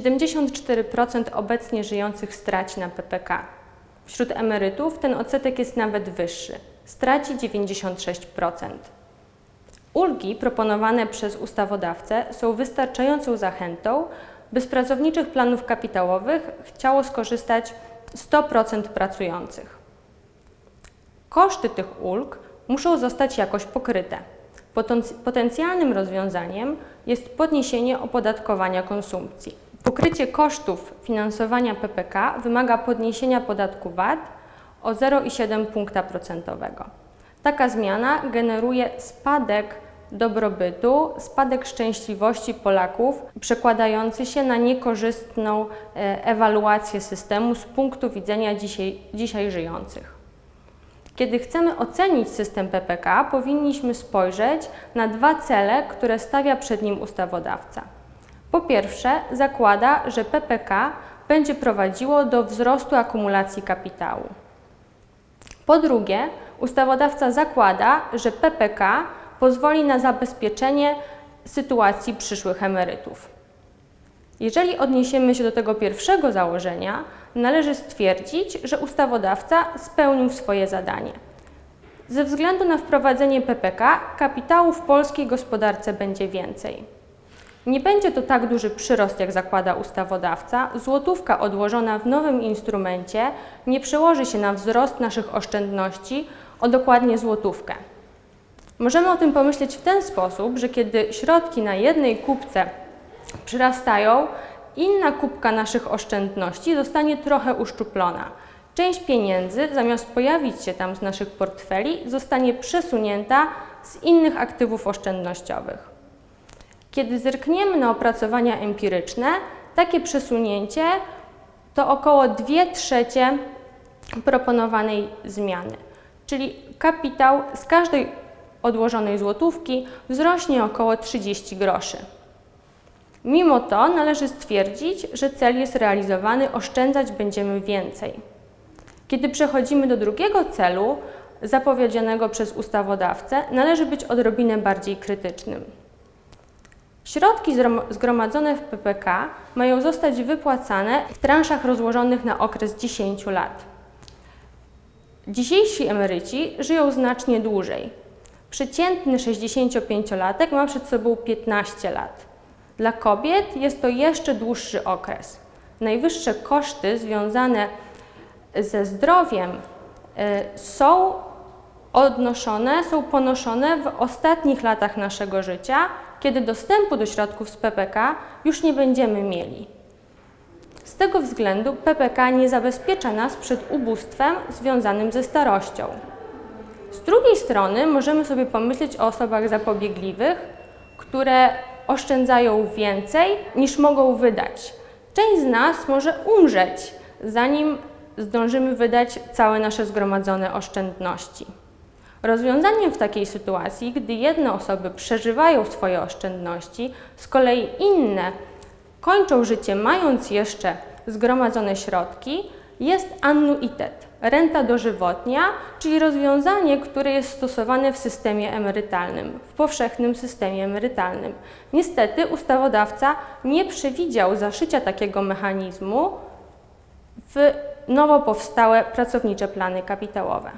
74% obecnie żyjących straci na PPK. Wśród emerytów ten odsetek jest nawet wyższy straci 96%. Ulgi proponowane przez ustawodawcę są wystarczającą zachętą, by z pracowniczych planów kapitałowych chciało skorzystać 100% pracujących. Koszty tych ulg muszą zostać jakoś pokryte. Potenc- Potencjalnym rozwiązaniem jest podniesienie opodatkowania konsumpcji. Pokrycie kosztów finansowania PPK wymaga podniesienia podatku VAT o 0,7 punkta procentowego. Taka zmiana generuje spadek dobrobytu, spadek szczęśliwości Polaków, przekładający się na niekorzystną e, ewaluację systemu z punktu widzenia dzisiaj, dzisiaj żyjących. Kiedy chcemy ocenić system PPK, powinniśmy spojrzeć na dwa cele, które stawia przed nim ustawodawca. Po pierwsze, zakłada, że PPK będzie prowadziło do wzrostu akumulacji kapitału. Po drugie, ustawodawca zakłada, że PPK pozwoli na zabezpieczenie sytuacji przyszłych emerytów. Jeżeli odniesiemy się do tego pierwszego założenia, należy stwierdzić, że ustawodawca spełnił swoje zadanie. Ze względu na wprowadzenie PPK, kapitału w polskiej gospodarce będzie więcej. Nie będzie to tak duży przyrost, jak zakłada ustawodawca. Złotówka odłożona w nowym instrumencie nie przełoży się na wzrost naszych oszczędności o dokładnie złotówkę. Możemy o tym pomyśleć w ten sposób, że kiedy środki na jednej kupce przyrastają, inna kubka naszych oszczędności zostanie trochę uszczuplona. Część pieniędzy, zamiast pojawić się tam z naszych portfeli, zostanie przesunięta z innych aktywów oszczędnościowych. Kiedy zerkniemy na opracowania empiryczne, takie przesunięcie to około 2 trzecie proponowanej zmiany. Czyli kapitał z każdej odłożonej złotówki wzrośnie około 30 groszy. Mimo to należy stwierdzić, że cel jest realizowany, oszczędzać będziemy więcej. Kiedy przechodzimy do drugiego celu, zapowiedzianego przez ustawodawcę, należy być odrobinę bardziej krytycznym. Środki zgromadzone w PPK mają zostać wypłacane w transzach rozłożonych na okres 10 lat. Dzisiejsi emeryci żyją znacznie dłużej. Przeciętny 65-latek ma przed sobą 15 lat. Dla kobiet jest to jeszcze dłuższy okres. Najwyższe koszty związane ze zdrowiem y, są odnoszone, są ponoszone w ostatnich latach naszego życia, kiedy dostępu do środków z PPK już nie będziemy mieli. Z tego względu PPK nie zabezpiecza nas przed ubóstwem związanym ze starością. Z drugiej strony możemy sobie pomyśleć o osobach zapobiegliwych, które oszczędzają więcej niż mogą wydać. Część z nas może umrzeć, zanim zdążymy wydać całe nasze zgromadzone oszczędności. Rozwiązaniem w takiej sytuacji, gdy jedne osoby przeżywają swoje oszczędności, z kolei inne kończą życie mając jeszcze zgromadzone środki, jest annuitet, renta dożywotnia, czyli rozwiązanie, które jest stosowane w systemie emerytalnym, w powszechnym systemie emerytalnym. Niestety ustawodawca nie przewidział zaszycia takiego mechanizmu w nowo powstałe pracownicze plany kapitałowe.